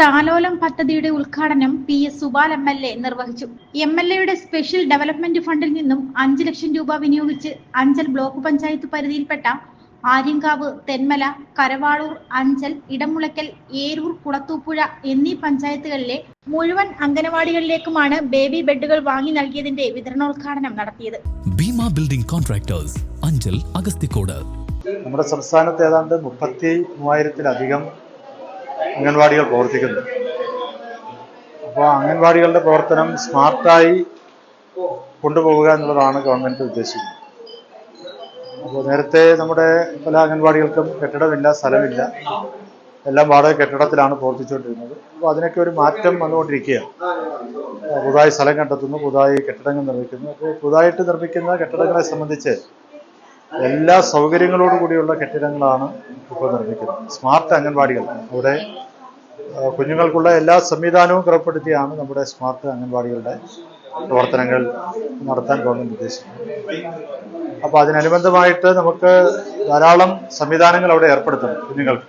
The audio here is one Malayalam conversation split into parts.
താലോലം പദ്ധതിയുടെ ഉദ്ഘാടനം P S Supal M L A നിർവഹിച്ചു. എം എൽ എയുടെ സ്പെഷ്യൽ ഡെവലപ്മെന്റ് ഫണ്ടിൽ നിന്നും അഞ്ച് ലക്ഷം രൂപ വിനിയോഗിച്ച് അഞ്ചൽ ബ്ലോക്ക് പഞ്ചായത്ത് പരിധിയിൽപ്പെട്ട ആര്യങ്കാവ് തെന്മല കരവാളൂർ അഞ്ചൽ ഇടമുളയ്ക്കൽ ഏരൂർ കുളത്തൂപ്പുഴ എന്നീ പഞ്ചായത്തുകളിലെ മുഴുവൻ അംഗനവാടികളിലേക്കുമാണ് ബേബി ബെഡുകൾ വാങ്ങി നൽകിയതിന്റെ വിതരണോദ്ഘാടനം നടത്തിയത്. Bhima building contractors Anchal Agasthikode. നമ്മുടെ സംസ്ഥാനത്ത് ഏതാണ്ട് മുപ്പത്തി മൂവായിരത്തിലധികം അംഗൻവാടികൾ പ്രവർത്തിക്കുന്നത് അപ്പോൾ അംഗൻവാടികളുടെ പ്രവർത്തനം സ്മാർട്ടായി കൊണ്ടുപോവുക എന്നുള്ളതാണ് ഗവൺമെന്റ് ഉദ്ദേശിക്കുന്നത്. അപ്പോൾ നേരത്തെ നമ്മുടെ പല അംഗൻവാടികൾക്കും കെട്ടിടമില്ല സ്ഥലമില്ല. എല്ലാം വാടക കെട്ടിടത്തിലാണ് പ്രവർത്തിച്ചുകൊണ്ടിരുന്നത്. അപ്പോൾ അതിനൊക്കെ ഒരു മാറ്റം വന്നുകൊണ്ടിരിക്കുകയാണ്. പുതുതായി സ്ഥലം കണ്ടെത്തുന്നു പുതുതായി കെട്ടിടങ്ങൾ നിർമ്മിക്കുന്നു. അപ്പോൾ പുതുതായിട്ട് നിർമ്മിക്കുന്ന കെട്ടിടങ്ങളെ സംബന്ധിച്ച് എല്ലാ സൗകര്യങ്ങളോടുകൂടിയുള്ള കെട്ടിടങ്ങളാണ് ഇപ്പോൾ നിർമ്മിക്കുന്നത്. സ്മാർട്ട് അംഗൻവാടികൾ. അവിടെ കുഞ്ഞുങ്ങൾക്കുള്ള എല്ലാ സംവിധാനവും ക്രമപ്പെടുത്തിയാണ് നമ്മുടെ സ്മാർട്ട് അംഗൻവാടികളുടെ പ്രവർത്തനങ്ങൾ നടത്താൻ ഗവൺമെന്റ് ഉദ്ദേശിക്കുന്നത്. അപ്പോൾ അതിനനുബന്ധമായിട്ട് നമുക്ക് ധാരാളം സംവിധാനങ്ങൾ അവിടെ ഏർപ്പെടുത്തണം കുഞ്ഞുങ്ങൾക്ക്.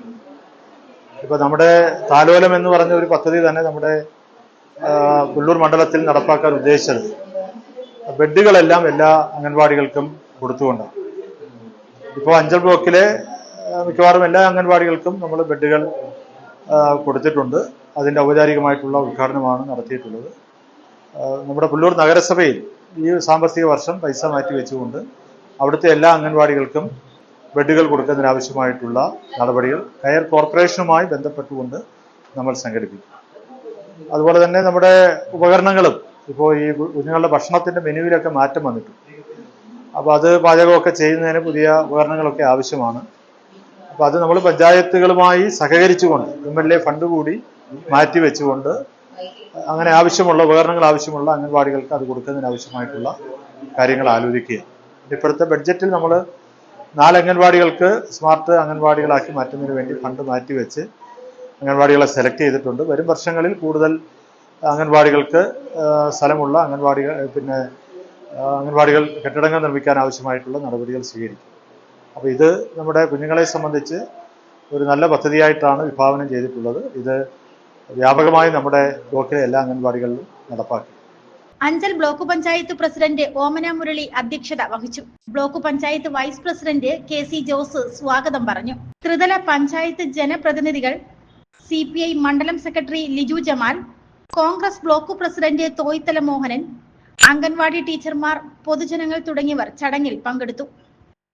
ഇപ്പോൾ നമ്മുടെ താലോലം എന്ന് പറഞ്ഞ ഒരു പദ്ധതി തന്നെ നമ്മുടെ പുല്ലൂർ മണ്ഡലത്തിൽ നടപ്പാക്കാൻ ഉദ്ദേശിച്ചത്. ബെഡുകളെല്ലാം എല്ലാ അംഗൻവാടികൾക്കും കൊടുത്തുകൊണ്ടാണ്. ഇപ്പോൾ അഞ്ചൽ ബ്ലോക്കിലെ മിക്കവാറും എല്ലാ അംഗൻവാടികൾക്കും നമ്മൾ ബെഡുകൾ കൊടുത്തിട്ടുണ്ട്. അതിന്റെ ഔപചാരികമായിട്ടുള്ള ഉദ്ഘാടനമാണ് നടത്തിയിട്ടുള്ളത്. നമ്മുടെ പുല്ലൂർ നഗരസഭയിൽ ഈ സാമ്പത്തിക വർഷം പൈസ മാറ്റി വെച്ചുകൊണ്ട് അവിടുത്തെ എല്ലാ അംഗൻവാടികൾക്കും ബെഡുകൾ കൊടുക്കുന്നതിനാവശ്യമായിട്ടുള്ള നടപടികൾ കയർ കോർപ്പറേഷനുമായി ബന്ധപ്പെട്ടുകൊണ്ട് നമ്മൾ സംഘടിപ്പിക്കും. അതുപോലെ തന്നെ നമ്മുടെ ഉപകരണങ്ങളും ഇപ്പോൾ ഈ കുഞ്ഞുങ്ങളുടെ ഭക്ഷണത്തിന്റെ മെനുവിലൊക്കെ മാറ്റം വന്നിട്ടുണ്ട്. അപ്പോൾ അത് പാചകമൊക്കെ ചെയ്യുന്നതിന് പുതിയ ഉപകരണങ്ങളൊക്കെ ആവശ്യമാണ്. അപ്പോൾ അത് നമ്മൾ പഞ്ചായത്തുകളുമായി സഹകരിച്ചുകൊണ്ട് എം എൽ എ ഫണ്ട് കൂടി മാറ്റി വെച്ചുകൊണ്ട് അങ്ങനെ ആവശ്യമുള്ള ഉപകരണങ്ങൾ ആവശ്യമുള്ള അംഗൻവാടികൾക്ക് അത് കൊടുക്കുന്നതിന് ആവശ്യമായിട്ടുള്ള കാര്യങ്ങൾ ആലോചിക്കുക ഇപ്പോഴത്തെ ബഡ്ജറ്റിൽ നമ്മൾ നാല് അംഗൻവാടികൾക്ക് സ്മാർട്ട് അംഗൻവാടികളാക്കി മാറ്റുന്നതിന് വേണ്ടി ഫണ്ട് മാറ്റി വെച്ച് അംഗൻവാടികളെ സെലക്ട് ചെയ്തിട്ടുണ്ട്. വരും വർഷങ്ങളിൽ കൂടുതൽ അംഗൻവാടികൾക്ക് സ്ഥലമുള്ള അംഗൻവാടികൾ പിന്നെ അംഗൻവാടികൾ കെട്ടിടങ്ങൾ നിർമ്മിക്കാൻ ആവശ്യമായിട്ടുള്ള നടപടികൾ സ്വീകരിക്കും. അപ്പോൾ ഇത് നമ്മുടെ കുഞ്ഞുങ്ങളെ സംബന്ധിച്ച് ഒരു നല്ല പദ്ധതിയായിട്ടാണ് വിഭാവനം ചെയ്തിട്ടുള്ളത്. ഇത് വ്യാപകമായി നമ്മുടെ ബ്ലോക്കിലെ എല്ലാ അംഗൻവാടികളിലും നടപ്പാക്കി. അഞ്ചൽ ബ്ലോക്ക് പഞ്ചായത്ത് പ്രസിഡന്റ് ഓമന മുരളി അധ്യക്ഷത വഹിച്ചു. Block panchayat vice president K C Jose സ്വാഗതം പറഞ്ഞു. ത്രിതല പഞ്ചായത്ത് ജനപ്രതിനിധികൾ സി പി ഐ മണ്ഡലം secretary Liju Jamal Congress block president Thoythala Mohanan anganwadi ടീച്ചർമാർ പൊതുജനങ്ങൾ തുടങ്ങിയവർ ചടങ്ങിൽ പങ്കെടുത്തു.